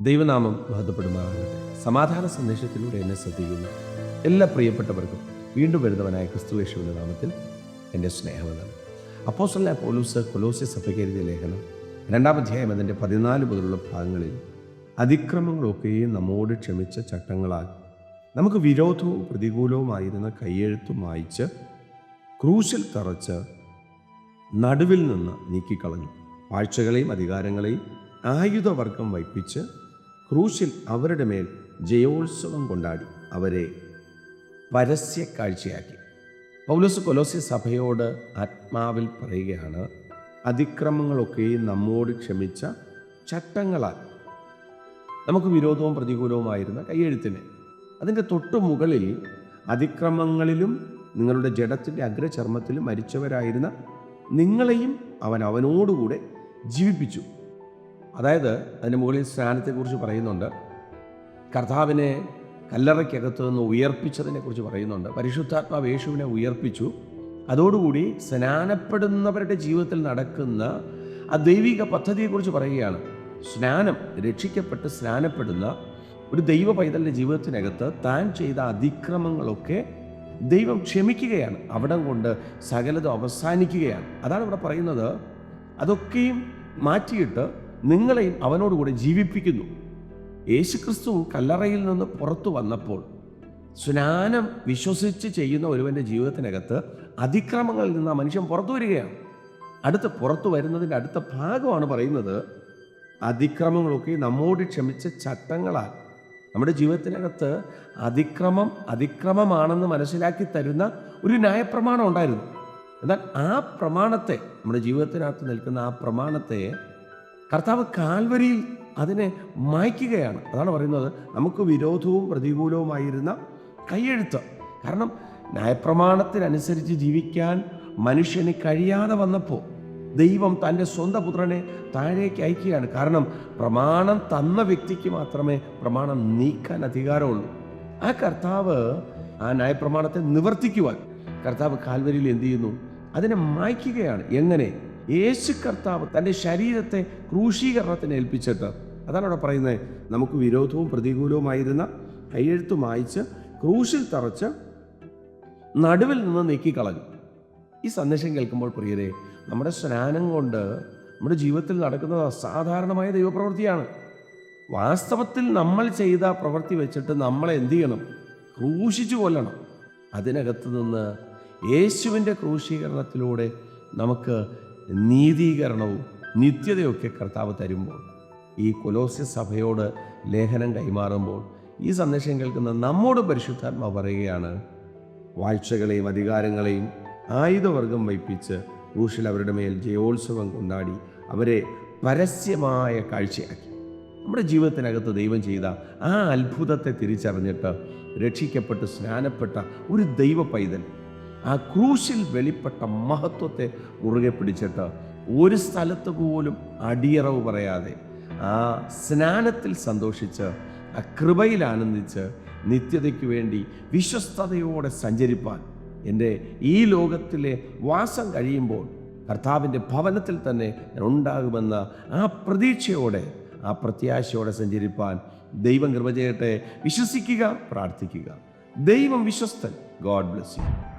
ദൈവനാമം മഹത്വപ്പെടുമാറാകട്ടെ. സമാധാന സന്ദേശത്തിലൂടെ എന്നെ ശ്രദ്ധിക്കുന്ന എല്ലാ പ്രിയപ്പെട്ടവർക്കും വീണ്ടും വരുന്നവനായ ക്രിസ്തു യേശുവിന്റെ നാമത്തിൽ എന്റെ സ്നേഹമെന്നാണ് അപ്പോസ്റ്റലായ പോലൂസ് കൊലോസ്യ സഭയ്ക്കെഴുതിയ ലേഖനം രണ്ടാം അധ്യായം അതിന്റെ പതിനാല് മുതലുള്ള ഭാഗങ്ങളിൽ അതിക്രമങ്ങളൊക്കെയും നമ്മോട് ക്ഷമിച്ച ചട്ടങ്ങളാൽ നമുക്ക് വിരോധവും പ്രതികൂലവുമായിരുന്ന കയ്യെഴുത്തും വായിച്ച് ക്രൂശിൽ തറച്ച് നടുവിൽ നിന്ന് നീക്കിക്കളഞ്ഞു. വാഴ്ചകളെയും അധികാരങ്ങളെയും ആയുധവർഗം വയ്പ്പിച്ച് ക്രൂശിൽ അവരുടെ മേൽ ജയോത്സവം കൊണ്ടാടി അവരെ പരസ്യ കാഴ്ചയാക്കി. പൗലോസ് കൊലോസ്യ സഭയോട് ആത്മാവിൽ പറയുകയാണ് അതിക്രമങ്ങളൊക്കെയും നമ്മോട് ക്ഷമിച്ച ചട്ടങ്ങളാൽ നമുക്ക് വിരോധവും പ്രതികൂലവുമായിരുന്ന കയ്യെഴുത്തിന് അതിന്റെ തൊട്ടു മുകളിൽ അതിക്രമങ്ങളിലും നിങ്ങളുടെ ജഡത്തിന്റെ അഗ്രചർമ്മത്തിലും മരിച്ചവരായിരുന്ന നിങ്ങളെയും അവൻ അവനോടുകൂടെ ജീവിപ്പിച്ചു. അതായത് അതിന് മുകളിൽ സ്നാനത്തെക്കുറിച്ച് പറയുന്നുണ്ട്. കർത്താവിനെ കല്ലറയ്ക്കകത്തു നിന്ന് ഉയർപ്പിച്ചതിനെക്കുറിച്ച് പറയുന്നുണ്ട്. പരിശുദ്ധാത്മാവ് യേശുവിനെ ഉയർപ്പിച്ചു. അതോടുകൂടി സ്നാനപ്പെടുന്നവരുടെ ജീവിതത്തിൽ നടക്കുന്ന ആ ദൈവിക പദ്ധതിയെക്കുറിച്ച് പറയുകയാണ്. സ്നാനം രക്ഷിക്കപ്പെട്ട് സ്നാനപ്പെടുന്ന ഒരു ദൈവ പൈതലിന്റെ ജീവിതത്തിനകത്ത് താൻ ചെയ്ത അതിക്രമങ്ങളൊക്കെ ദൈവം ക്ഷമിക്കുകയാണ്. അവിടം കൊണ്ട് സകലത അവസാനിക്കുകയാണ്. അതാണ് ഇവിടെ പറയുന്നത്. അതൊക്കെയും മാറ്റിയിട്ട് നിങ്ങളെയും അവനോടുകൂടെ ജീവിപ്പിക്കുന്നു. യേശുക്രിസ്തു കല്ലറയിൽ നിന്ന് പുറത്തു വന്നപ്പോൾ സ്നാനം വിശ്വസിച്ച് ചെയ്യുന്ന ഒരുവന്റെ ജീവിതത്തിനകത്ത് അതിക്രമങ്ങളിൽ നിന്ന് ആ മനുഷ്യൻ പുറത്തു വരികയാണ്. അടുത്ത് പുറത്തു വരുന്നതിന്റെ അടുത്ത ഭാഗമാണ് പറയുന്നത് അതിക്രമങ്ങളൊക്കെ നമ്മോട് ക്ഷമിച്ച ചട്ടങ്ങളാൽ. നമ്മുടെ ജീവിതത്തിനകത്ത് അതിക്രമം അതിക്രമമാണെന്ന് മനസ്സിലാക്കി തരുന്ന ഒരു ന്യായപ്രമാണം ഉണ്ടായിരുന്നു. എന്നാൽ ആ പ്രമാണത്തെ നമ്മുടെ ജീവിതത്തിനകത്ത് നിൽക്കുന്ന ആ പ്രമാണത്തെ കർത്താവ് കാൽവരിയിൽ അതിനെ മായ്ക്കുകയാണ്. അതാണ് പറയുന്നത്. നമുക്ക് വിരോധവും പ്രതികൂലവുമായിരുന്ന കയ്യെഴുത്ത് കാരണം ന്യായപ്രമാണത്തിനനുസരിച്ച് ജീവിക്കാൻ മനുഷ്യന് കഴിയാതെ വന്നപ്പോൾ ദൈവം തന്റെ സ്വന്തം പുത്രനെ താഴേക്ക് അയക്കുകയാണ്. കാരണം പ്രമാണം തന്ന വ്യക്തിക്ക് മാത്രമേ പ്രമാണം നീക്കാൻ അധികാരമുള്ളൂ. ആ കർത്താവ് ആ ന്യായപ്രമാണത്തെ നിവർത്തിക്കുവാൻ കർത്താവ് കാൽവരിയിൽ എന്ത് ചെയ്യുന്നു? അതിനെ മായ്ക്കുകയാണ്. എങ്ങനെ? യേശു കർത്താവ് തന്റെ ശരീരത്തെ ക്രൂശീകരണത്തിന് ഏൽപ്പിച്ചിട്ട് അതാണ് അവിടെ പറയുന്നത് നമുക്ക് വിരോധവും പ്രതികൂലവുമായിരുന്ന കൈയെഴുത്ത് മായ്ച്ച് ക്രൂശിൽ തറച്ച് നടുവിൽ നിന്ന് നീക്കിക്കളഞ്ഞു. ഈ സന്ദേശം കേൾക്കുമ്പോൾ പ്രിയരെ നമ്മുടെ സ്നാനം കൊണ്ട് നമ്മുടെ ജീവിതത്തിൽ നടക്കുന്നത് അസാധാരണമായ ദൈവപ്രവൃത്തിയാണ്. വാസ്തവത്തിൽ നമ്മൾ ചെയ്ത പ്രവൃത്തി വെച്ചിട്ട് നമ്മളെ എന്തു ചെയ്യണം? ക്രൂശിച്ചു കൊല്ലണം. അതിനകത്ത് നിന്ന് യേശുവിന്റെ ക്രൂശീകരണത്തിലൂടെ നമുക്ക് നീതീകരണവും നിത്യതയൊക്കെ കർത്താവ് തരുമ്പോൾ ഈ കൊലോസ്യ സഭയോട് ലേഖനം കൈമാറുമ്പോൾ ഈ സന്ദേശം കേൾക്കുന്ന നമ്മോട് പരിശുദ്ധാത്മാവ് പറയുകയാണ് വാഴ്ചകളെയും അധികാരങ്ങളെയും ആയുധവർഗം വയ്പ്പിച്ച് ഊഷിൽ അവരുടെ മേൽ ജയോത്സവം കൊണ്ടാടി അവരെ പരസ്യമായ കാഴ്ചയാക്കി. നമ്മുടെ ജീവിതത്തിനകത്ത് ദൈവം ചെയ്ത ആ അത്ഭുതത്തെ തിരിച്ചറിഞ്ഞിട്ട് രക്ഷിക്കപ്പെട്ട് സ്നാനപ്പെട്ട ഒരു ദൈവ പൈതൽ ആ ക്രൂശിൽ വെളിപ്പെട്ട മഹത്വത്തെ മുറുകെ പിടിച്ചിട്ട് ഒരു സ്ഥലത്ത് പോലും അടിയറവ് പറയാതെ ആ സ്നാനത്തിൽ സന്തോഷിച്ച് ആ കൃപയിൽ ആനന്ദിച്ച് നിത്യതയ്ക്ക് വേണ്ടി വിശ്വസ്തയോടെ സഞ്ചരിപ്പാൻ എന്റെ ഈ ലോകത്തിലെ വാസം കഴിയുമ്പോൾ കർത്താവിന്റെ ഭവനത്തിൽ തന്നെ ഉണ്ടാകുമെന്ന ആ പ്രതീക്ഷയോടെ ആ പ്രത്യാശയോടെ സഞ്ചരിപ്പാൻ ദൈവം കൃപ ചെയ്യട്ടെ. വിശ്വസിക്കുക പ്രാർത്ഥിക്കുക. ദൈവം വിശ്വസ്തൻ. God bless you.